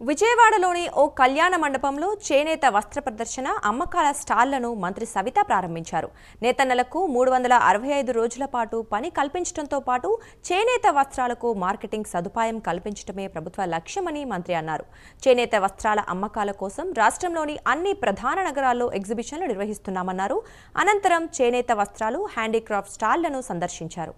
విజయవాడలోని ఓ కళ్యాణ మండపంలో చేనేత వస్త్ర ప్రదర్శన అమ్మకాల స్టాళ్ళను మంత్రి సవిత ప్రారంభించారు. నేతన్నలకు మూడు వందల అరవై ఐదు రోజుల పాటు పని కల్పించడంతో పాటు చేనేత వస్త్రాలకు మార్కెటింగ్ సదుపాయం కల్పించడమే ప్రభుత్వ లక్ష్యమని మంత్రి అన్నారు. చేనేత వస్త్రాల అమ్మకాల కోసం రాష్ట్రంలోని అన్ని ప్రధాన నగరాల్లో ఎగ్జిబిషన్లు నిర్వహిస్తున్నామన్నారు. అనంతరం చేనేత వస్త్రాలు హ్యాండీక్రాఫ్ట్ స్టాళ్ళను సందర్శించారు.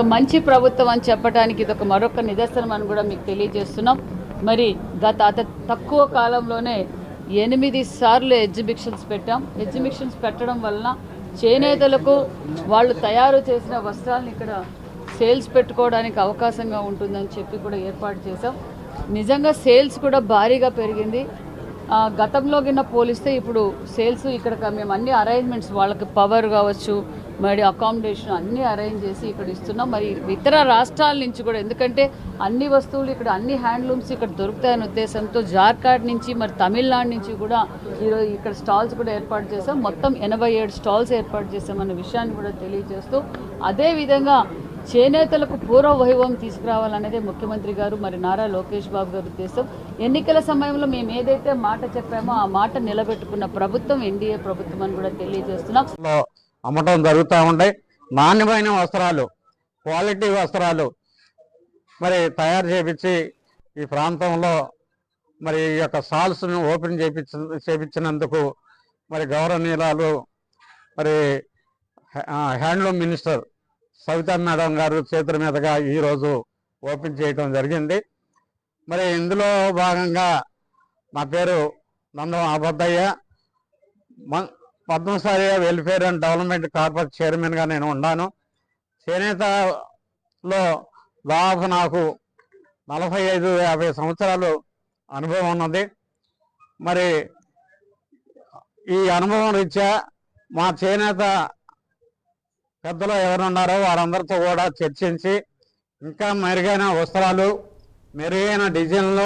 ఒక మంచి ప్రభుత్వం అని చెప్పడానికి ఇది ఒక మరొక నిదర్శనం అని కూడా మీకు తెలియజేస్తున్నాం. మరి గత అత తక్కువ కాలంలోనే ఎనిమిది సార్లు ఎగ్జిబిషన్స్ పెట్టాం. ఎగ్జిబిషన్స్ పెట్టడం వలన చేనేతలకు వాళ్ళు తయారు చేసిన వస్త్రాలను ఇక్కడ సేల్స్ పెట్టుకోవడానికి అవకాశంగా ఉంటుందని చెప్పి కూడా ఏర్పాటు చేశాం. నిజంగా సేల్స్ కూడా భారీగా పెరిగింది. గతంలో కింద పోలిస్తే ఇప్పుడు సేల్స్ ఇక్కడ మేము అన్ని అరేంజ్మెంట్స్ వాళ్ళకి పవర్ కావచ్చు మరి అకామిడేషన్ అన్నీ అరేంజ్ చేసి ఇక్కడ ఇస్తున్నాం. మరి ఇతర రాష్ట్రాల నుంచి కూడా ఎందుకంటే అన్ని వస్తువులు ఇక్కడ అన్ని హ్యాండ్లూమ్స్ ఇక్కడ దొరుకుతాయనే ఉద్దేశంతో జార్ఖండ్ నుంచి మరి తమిళనాడు నుంచి కూడా ఈరోజు ఇక్కడ స్టాల్స్ కూడా ఏర్పాటు చేసాం మొత్తం ఎనభై ఏడు స్టాల్స్ ఏర్పాటు చేసామన్న విషయాన్ని కూడా తెలియజేస్తూ అదేవిధంగా చేనేతలకు పూర్వ వైభవం తీసుకురావాలనేదే ముఖ్యమంత్రి గారు మరి నారా లోకేష్ బాబు గారు ఉద్దేశం. ఎన్నికల సమయంలో మేము ఏదైతే మాట చెప్పామో ఆ మాట నిలబెట్టుకున్న ప్రభుత్వం ఎన్డీఏ ప్రభుత్వం అని కూడా తెలియజేస్తున్నాం. అమ్మటం జరుగుతూ ఉంటాయి నాణ్యమైన వస్త్రాలు క్వాలిటీ వస్త్రాలు మరి తయారు చేపించి ఈ ప్రాంతంలో మరి ఈ యొక్క సాల్స్ను ఓపెన్ చేపించ చేపించినందుకు మరి గౌరవనీయురాలు మరి హ్యా- హ్యాండ్లూమ్ మినిస్టర్ సవితా మేడం గారు చేతుల మీదుగా ఈరోజు ఓపెన్ చేయటం జరిగింది. మరి ఇందులో భాగంగా నా పేరు నందం అబద్దయ్య. మ- వెల్ఫేర్ అండ్ డెవలప్మెంట్ కార్పొరేట్ చైర్మన్గా నేను ఉన్నాను. చేనేతలో దాదాపు నాకు నలభై ఐదు యాభై సంవత్సరాలు అనుభవం ఉన్నది. మరి ఈ అనుభవం రీత్యా మా చేనేత పెద్దలు ఎవరున్నారో వారందరితో కూడా చర్చించి ఇంకా మెరుగైన వస్త్రాలు మెరుగైన డిజైన్లు